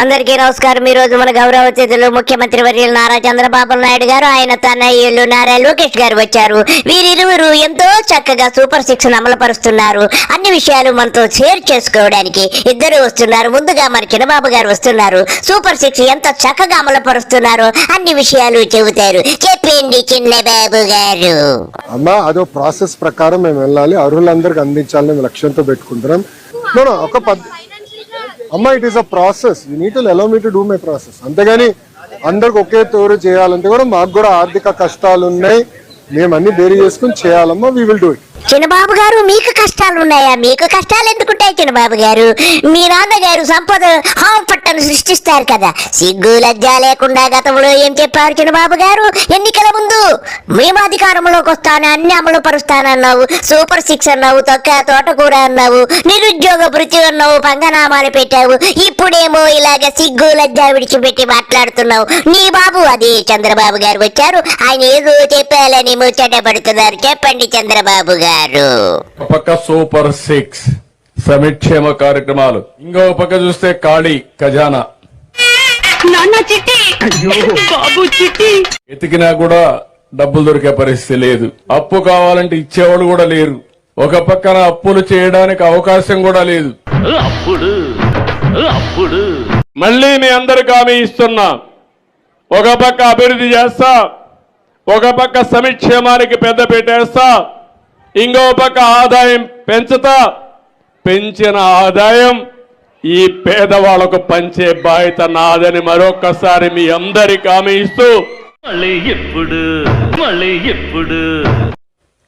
అందరికీ నమస్కారం. ఈ రోజు మన గౌరవ అతిథులు ముఖ్యమంత్రి వర్యులు నారా చంద్రబాబు నాయుడు గారు. ఆయన తనయ్యలు నారా లోకేష్ గారు వచ్చారు. వీరిరువురు ఎంతో చక్కగా సూపర్ సిక్స్ అమలుపరుస్తున్నారు. అన్ని విషయాలు మనతో షేర్ చేసుకోవడానికి ఇద్దరు వస్తున్నారు. ముందుగా మన చిన్నబాబు గారు వస్తున్నారు. సూపర్ సిక్స్ ఎంత చక్కగా అమలుపరుస్తున్నారో అన్ని విషయాలు చెబుతారు. చెప్పండి చిన్నబాబు గారు. అమ్మా అదో ప్రాసెస్ ప్రకారం మేము వెళ్ళాలి. అర్హులందరికి అందించాలని లక్ష్యంతో పెట్టుకుంటున్నాం. ఒక పద్ధతి అమ్మా it is a process you need allow me to do my process అంతేగాని అందరికి ఒకే తోరు చేయాలంటే కూడా మాకు కూడా ఆర్థిక కష్టాలు ఉన్నాయి. మేము అన్ని బేరీ చేసుకుని చేయాలమ్మా we will do it Chinnababu గారు మీకు కష్టాలు ఉన్నాయా మీకు కష్టాలు ఎందుకుంటాయి చిన్నబాబు గారు? మీ నాన్నగారు సంపద హాం పట్టను సృష్టిస్తారు కదా. సిగ్గు లజ్జ లేకుండా గతంలో ఏం చెప్పారు చిన్నబాబు గారు? ఎన్నికల ముందు మేము అధికారంలోకి వస్తాను అన్ని అమలు పరుస్తానన్నావు సూపర్ సిక్స్ అన్నావు తొక్క తోటకూర అన్నావు నిరుద్యోగ భృతి అన్నావు పంగనామాలు పెట్టావు ఇప్పుడేమో ఇలాగ సిగ్గు లజ్జ విడిచిపెట్టి మాట్లాడుతున్నావు. నీ బాబు అది చంద్రబాబు గారు వచ్చారు. ఆయన ఏదో చెప్పాలని ముచ్చట పడుతున్నారు. చెప్పండి చంద్రబాబు గారు ఒక పక్క సూపర్ సిక్స్ సమిక్షేమ కార్యక్రమాలు. ఇంకో పక్క చూస్తే ఖాళీ ఖజానా. నాన్న చిట్టి. బాబు చిట్టి. ఎతికినా కూడా డబ్బులు దొరికే పరిస్థితి లేదు. అప్పు కావాలంటే ఇచ్చేవాళ్ళు కూడా లేరు. ఒక పక్కన అప్పులు చేయడానికి అవకాశం కూడా లేదు. అప్పుడు అప్పుడు. మళ్ళీ మీ అందరికి హామీ ఇస్తున్నా. ఒక పక్క అభివృద్ధి చేస్తా. ఒక పక్క సమిక్షేమానికి పెద్ద పెట్టేస్తా. ఇంకో పక్క ఆదాయం పెంచుతా పెంచిన ఆదాయం ఈ పేదవాళ్ళకు పంచే బాధ్యత నాదని మరొకసారి మీ అందరికి హామీ ఇస్తూ. మళ్ళీ ఎప్పుడు మళ్ళీ ఎప్పుడు?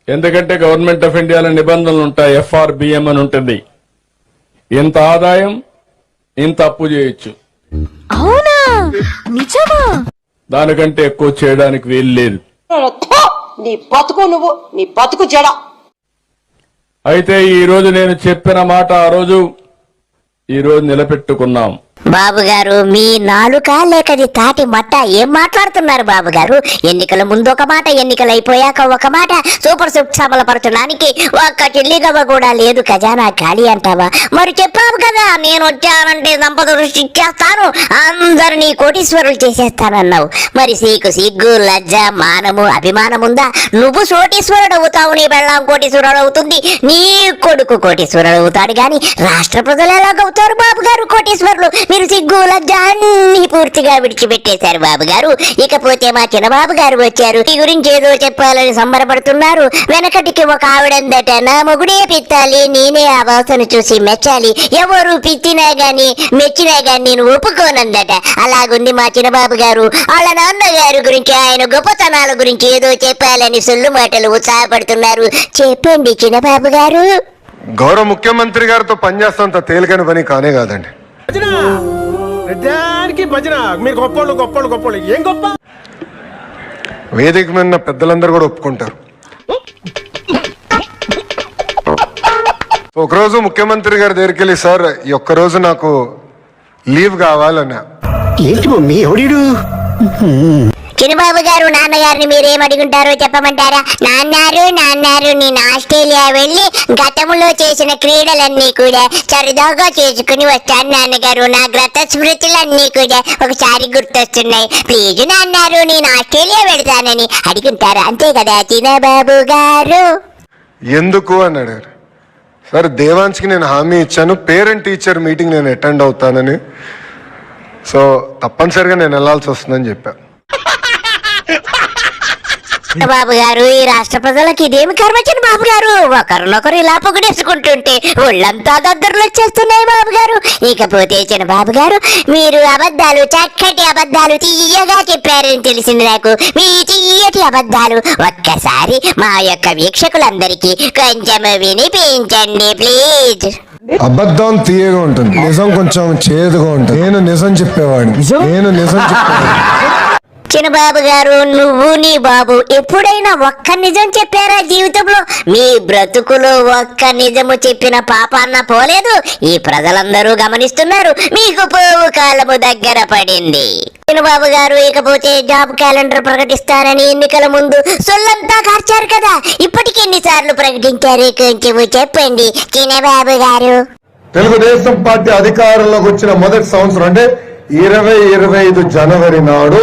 ఎందుకంటే గవర్నమెంట్ ఆఫ్ ఇండియాలో నిబంధనలు ఉంటాయి ఎఫ్ఆర్బిఎం అని ఉంటుంది. ఇంత ఆదాయం ఇంత అప్పు చేయొచ్చు. అవునా? నిజమా? దానికంటే ఎక్కువ చేయడానికి వీలు లేదు! నీ బతుకు నువ్వు నీ బతుకు జడ. అయితే ఈ రోజు నేను చెప్పిన మాట ఆ రోజు ఈ రోజు నిలబెట్టుకున్నాం. బాబు గారు మీ నాలుక లేకది తాటి మట్ట. ఏం మాట్లాడుతున్నారు బాబు గారు ఎన్నికల ముందు ఒక మాట ఎన్నికలు అయిపోయాక ఒక మాట. సూపర్ సూప్ అమలుపరచడానికి ఒక్క చిల్లిగవ్వ కూడా లేదు. ఖజానా ఖాళీ అంటావా? మరి చెప్పావు కదా నేను వచ్చానంటే సంపద సృష్టించేస్తాను. అందరినీ కోటీశ్వరులు చేసేస్తానన్నావు. మరి సీకు సిగ్గు లజ్జ మానము అభిమానం ఉందా? నువ్వు సోటీశ్వరుడు అవుతావు నీ బెళ్ళం కోటీశ్వరుడు అవుతుంది. నీ కొడుకు కోటీశ్వరుడు అవుతాడు కానీ రాష్ట్ర ప్రజలు ఎలాగవుతారు బాబు గారు కోటీశ్వరులు? మీరు సిగ్గు పూర్తిగా విడిచిపెట్టేశారు బాబు గారు ఇకపోతే మా చిన్నబాబు గారు వచ్చారు. ఈ గురించి ఏదో చెప్పాలని సంబరపడుతున్నారు. వెనకటికి ఒక ఆవిడందట నా మొగుడే పిత్తాలి నేనే ఆ వాసన చూసి మెచ్చాలి. ఎవరు పిచ్చినా గాని మెచ్చినా గాని నేను ఒప్పుకోనందట. అలాగుంది మా చిన్నబాబు గారు. వాళ్ళ నాన్నగారి గురించి ఆయన గొప్పతనాల గురించి ఏదో చెప్పాలని సొల్లు మాటలు ఉత్సాహపడుతున్నారు. చెప్పండి చిన్నబాబు గారు. గౌరవ ముఖ్యమంత్రి గారితో పనిచేస్తాంత తేలికైన పని కానే కాదండి. భజన! ప్రతిదానికి భజన! మీరు గొప్పోళ్ళు గొప్పోళ్ళు గొప్పోళ్ళు. ఏం గొప్ప? వేదిక మీద పెద్దలందరూ కూడా ఒప్పుకుంటారు. ఒకరోజు ముఖ్యమంత్రి గారి దగ్గరికి వెళ్ళి సార్ ఈ ఒక్క రోజు నాకు లీవ్ కావాలన్నా. ఏంటి మమ్మీ? ఎవడీడు? చిన్నబాబు గారు నాన్నగారిని మీరేం అడుగుంటారో చెప్పమంటారా? నాన్నారు నాన్నారు నేను ఆస్ట్రేలియా వెళ్ళి గతంలో చేసిన క్రీడలన్నీ కూడా సరదాగా చేసుకుని వస్తాను నాన్నగారు. నా గత స్మృతులన్నీ కూడా ఒకసారి గుర్తొస్తున్నాయి. ప్లీజ్ నాన్నారు నేను ఆస్ట్రేలియా వెళ్తానని అడుగుంటారు? అంతే కదా చిన్నబాబు గారు? ఎందుకు అని అడిగారు. సార్ దేవాన్స్కి నేను హామీ ఇచ్చాను. పేరెంట్ టీచర్ మీటింగ్ నేను అటెండ్ అవుతానని. సో తప్పనిసరిగా నేను వెళ్ళాల్సి వస్తుందని చెప్పాను బాబు గారు ఈ రాష్ట్ర ప్రజలకి ఇదేమి కర్మచ్చిన బాబు గారు? ఒకరినొకరు ఇలా పొగిడేసుకుంటుంటే ఒళ్ళంతా దద్దరులు వచ్చేస్తున్నాయి బాబు గారు. ఇకపోతే చిన్న బాబు గారు మీరు అబద్ధాలు చక్కటి అబద్ధాలు తీయగా చెప్పారని తెలిసింది నాకు. మీ తీయటి అబద్ధాలు ఒక్కసారి మా యొక్క వీక్షకులందరికీ కొంచెం వినిపించండి ప్లీజ్. అబద్ధం తీయగా ఉంటుంది. నిజం కొంచెం చేదుగా ఉంటుంది. నేను నిజం చెప్పేవాడిని. నేను నిజం చెప్పేవాడిని. చిన్నబాబు గారు నువ్వు నీ బాబు. ఎప్పుడైనా ఒక్క నిజం చెప్పారా జీవితంలో? మీ బ్రతుకులో ఒక్క నిజము చెప్పిన పాపాన్న పోలేదు. ఈ ప్రజలందరూ గమనిస్తున్నారు. మీకు పోవు కాలము దగ్గర పడింది. చిన్నబాబు గారు ఇకపోతే జాబ్ క్యాలెండర్ ప్రకటిస్తారని ఎన్నికల ముందు సొల్లంతా కార్చారు కదా. ఇప్పటికి ఎన్నిసార్లు ప్రకటించారు? కొంచెం చెప్పండి చిన్నబాబు గారు. తెలుగుదేశం పార్టీ అధికారంలోకి వచ్చిన మొదటి సంవత్సరం అంటే ఇరవై ఇరవై ఐదు జనవరి నాడు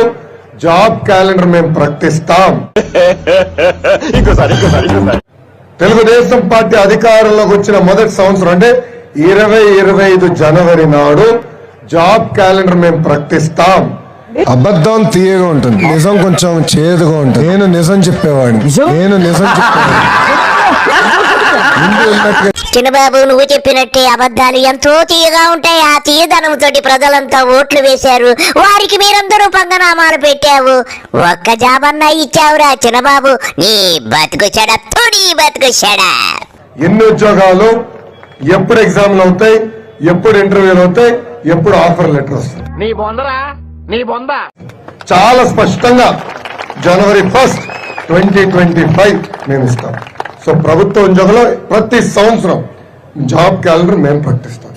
జాబ్ క్యాలెండర్ మేము ప్రకటిస్తాం. తెలుగుదేశం పార్టీ అధికారంలోకి వచ్చిన మొదటి సంవత్సరం అంటే ఇరవై ఇరవై ఐదు జనవరి నాడు జాబ్ క్యాలెండర్ మేము ప్రకటిస్తాం. అబద్ధం తీయగా ఉంటుంది. నిజం కొంచెం చేదుగా ఉంటుంది. నేను నిజం చెప్పేవాడిని. నేను నిజం చెప్పేవాడిని. చిన్నబాబు నువ్వు చెప్పినట్టే అబద్ధాలు ఎంతో తీయగా ఉంటాయి. ఆ తీయదనంతో ప్రజలంతా ఓట్లు వేశారు. వారికి మీరందరూ పంగనామాలు పెట్టావు. ఒక్క జాబన్నా ఇచ్చావురా చిన్నబాబు. నీ బతుకు చెడ నీ బతుకు చెడ. ఎన్ని ఉద్యోగాలు ఎప్పుడు ఎగ్జామ్లు అవుతాయి ఎప్పుడు ఇంటర్వ్యూలు అవుతాయి ఎప్పుడు ఆఫర్ లెటర్ వస్తుంది. నీ బొందరా? నీ బొంద? చాలా స్పష్టంగా జనవరి ఫస్ట్ ట్వంటీ ట్వంటీ ఫైవ్ మేము ఇస్తాం సో ప్రభుత్వ ఉద్యోగంలో ప్రతి సంవత్సరం జాబ్ క్యాలెండర్ మేము ప్రకటిస్తాం.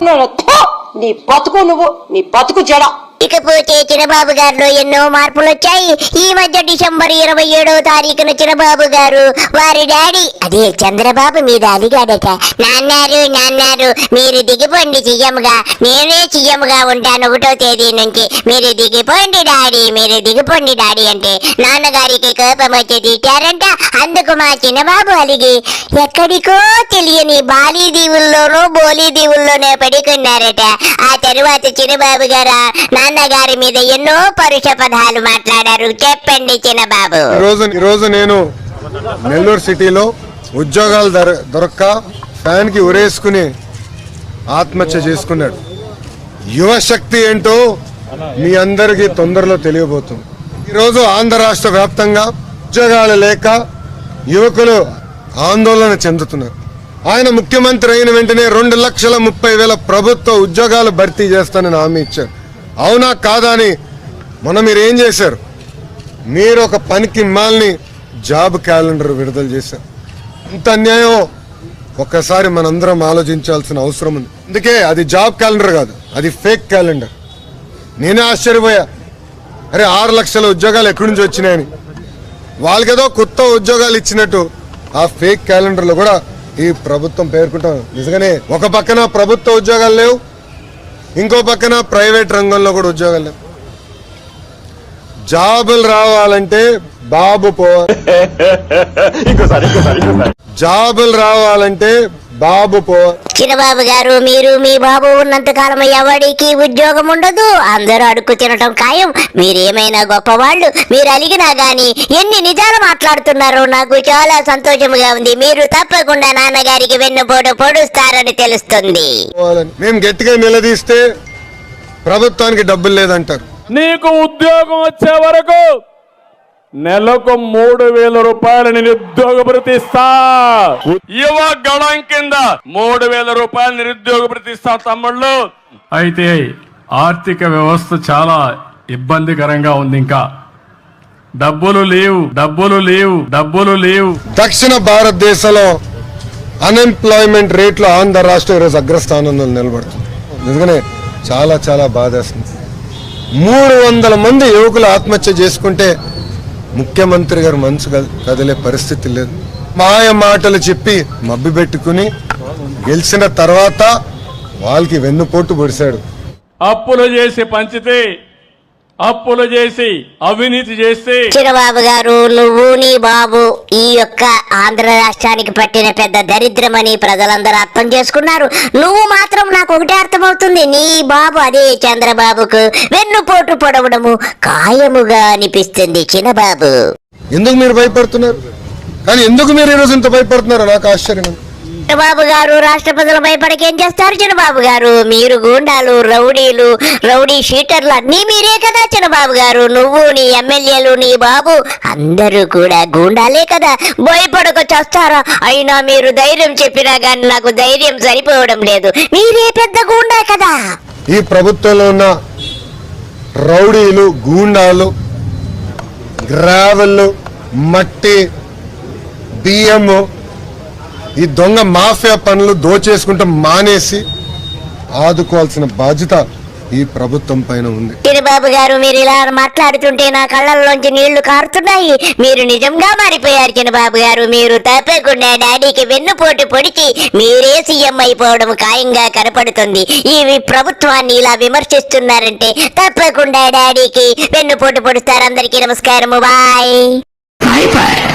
నీ బతుకు నువ్వు నీ బతుకు జడ. ఇకపోతే చిరబాబు గారిలో ఎన్నో మార్పులు వచ్చాయి ఈ మధ్య డిసెంబర్ ఇరవై ఏడవ తారీఖున చిరబాబు గారు వారి డాడీ అదే చంద్రబాబు మీద అలిగాడట నాన్నారు నాన్నారు మీరు దిగిపోండి సీఎంగా. నేనే సీఎంగా ఉంటాను ఒకటో తేదీ నుంచి. మీరు దిగిపోండి డాడీ మీరు దిగిపోండి డాడీ అంటే నాన్నగారికి కోపం వచ్చి తిట్టారంట అందుకు మా చిన్నబాబు అలిగి ఎక్కడికో తెలియని బాలీ దీవుల్లోనూ బోలీ దీవుల్లోనే పడుకున్నారట. ఆ తరువాత చిరబాబు గారు నాన్నగారి మీద ఎన్నో పరుష పదాలు మాట్లాడారు. చెప్పండి చిన్నబాబు. రోజు ఈరోజు రోజు నేను నెల్లూరు సిటీలో ఉద్యోగాలు దొర దొరక్క ఫ్యాన్కి ఉరేసుకుని ఆత్మహత్య చేసుకున్నాడు. యువశక్తి ఏంటో మీ అందరికీ తొందరలో తెలియబోతుంది. ఈరోజు ఆంధ్ర రాష్ట్ర వ్యాప్తంగా ఉద్యోగాలు లేక యువకులు ఆందోళన చెందుతున్నారు. ఆయన ముఖ్యమంత్రి అయిన వెంటనే రెండు లక్షల ముప్పై వేల ప్రభుత్వ ఉద్యోగాలు భర్తీ చేస్తానని హామీ ఇచ్చారు. అవునా కాదా అని మొన్న మీరు ఏం చేశారు? మీరు ఒక పనికి మాల్ని జాబ్ క్యాలెండర్ విడుదల చేశారు. ఇంత అన్యాయం ఒక్కసారి మనందరం ఆలోచించాల్సిన అవసరం ఉంది. అందుకే అది జాబ్ క్యాలెండర్ కాదు అది ఫేక్ క్యాలెండర్. నేనే ఆశ్చర్యపోయా. అరే ఆరు లక్షల ఉద్యోగాలు ఎక్కడి నుంచి వచ్చినాయని. వాళ్ళకేదో కొత్త ఉద్యోగాలు ఇచ్చినట్టు ఆ ఫేక్ క్యాలెండర్లో కూడా ఈ ప్రభుత్వం పేర్కొంటాం నిజంగానే ఒక పక్కన ప్రభుత్వ ఉద్యోగాలు లేవు ఇంకో పక్కన ప్రైవేట్ రంగంలో కూడా ఉద్యోగాలు లేవు. జాబులు రావాలంటే బాబు పో జాబులు రావాలంటే బాబు పో చిన్నబాబు గారు మీరు మీ బాబు ఉన్నంత కాలం ఎవడికి ఉద్యోగం ఉండదు. అందరూ అడుక్కు తినటం ఖాయం. మీరేమైనా గొప్పవాళ్ళు మీరు అలిగినా గాని ఎన్ని నిజాలు మాట్లాడుతున్నారో నాకు చాలా సంతోషముగా ఉంది. మీరు తప్పకుండా నాన్నగారికి వెన్నుపోటు పొడుస్తారని తెలుస్తుంది. మేము గట్టిగా నిలదీస్తే ప్రభుత్వానికి డబ్బులు లేదంటారు. నీకు ఉద్యోగం వచ్చే వరకు నెలకు మూడు వేల రూపాయలు నిరుద్యోగ భృతి ఇస్తా. యువ గళం కింద మూడు వేల రూపాయలు నిరుద్యోగ ఇస్తా తమ్ముళ్ళు. అయితే ఆర్థిక వ్యవస్థ చాలా ఇబ్బందికరంగా ఉంది ఇంకా. డబ్బులు లేవు డబ్బులు లేవు డబ్బులు లేవు. దక్షిణ భారతదేశంలో అన్ఎంప్లాయ్మెంట్ రేట్లో ఆంధ్ర రాష్ట్రం ఈరోజు అగ్రస్థానంలో నిలబడుతుంది. నిజంగానే చాలా చాలా బాధేస్తుంది. మూడు వందల మంది యువకులు ఆత్మహత్య చేసుకుంటే ముఖ్యమంత్రి గారు మనసు కదిలే పరిస్థితి లేదు. మాయ మాటలు చెప్పి మబ్బి పెట్టుకుని గెలిచిన తర్వాత వాళ్ళకి వెన్నుపోటు పొడిశాడు. అప్పులు చేసి పంచితే అప్పులు చేసి అవినీతి చేస్తే చిరబాబు గారు నువ్వు నీ బాబు ఈ యొక్క ఆంధ్ర రాష్ట్రానికి పట్టిన పెద్ద దరిద్రమని ప్రజలందరూ అర్థం చేసుకున్నారు. నువ్వు మాత్రం నాకు ఒకటే అర్థమవుతుంది. నీ బాబు అదే చంద్రబాబుకు వెన్నుపోటు పొడవడము ఖాయముగా అనిపిస్తుంది చిన్నబాబు. ఎందుకు మీరు భయపడుతున్నారు? కానీ ఎందుకు మీరు ఈరోజు ఇంత భయపడుతున్నారు? నాకు ఆశ్చర్యం. చిన్నబాబు గారు రాష్ట్ర ప్రజల భయపడకేం చేస్తారు చిన్నబాబు గారు? మీరు గూండాలు రౌడీలు రౌడీ షీటర్లు అన్నీ మీరే కదా చిన్నబాబు గారు. నువ్వు నీ ఎమ్మెల్యేలు నీ బాబు అందరూ కూడా గూండాలే కదా. భయపడక చేస్తారా? అయినా మీరు ధైర్యం చెప్పినా గాని నాకు ధైర్యం సరిపోవడం లేదు. మీరే పెద్ద గూండా కదా. ఈ ప్రభుత్వంలో ఉన్న రౌడీలు గూండాలు గ్రావెల్ మట్టి బియ్యము ఈ దొంగ మాఫియా పనులు దోచేసుకుంటే మానేసి ఆదుకోవాల్సిన బాధ్యత ఈ ప్రభుత్వం పైన ఉంది. చిరుబాబు గారు మీరు ఇలా మాట్లాడుతుంటే నా కళ్ళల్లోంచి నీళ్ళు కారుతున్నాయి. మీరు నిజంగా మారిపోయారు చిన్నబాబు గారు. మీరు తప్పకుండా డాడీకి వెన్నుపోటు పొడిచి మీరే సీఎం అయిపోవడం ఖాయంగా కనపడుతుంది. ఈ ప్రభుత్వాన్ని ఇలా విమర్శిస్తున్నారంటే తప్పకుండా డాడీకి వెన్నుపోటు పొడుస్తారు. అందరికీ నమస్కారము. బాయ్.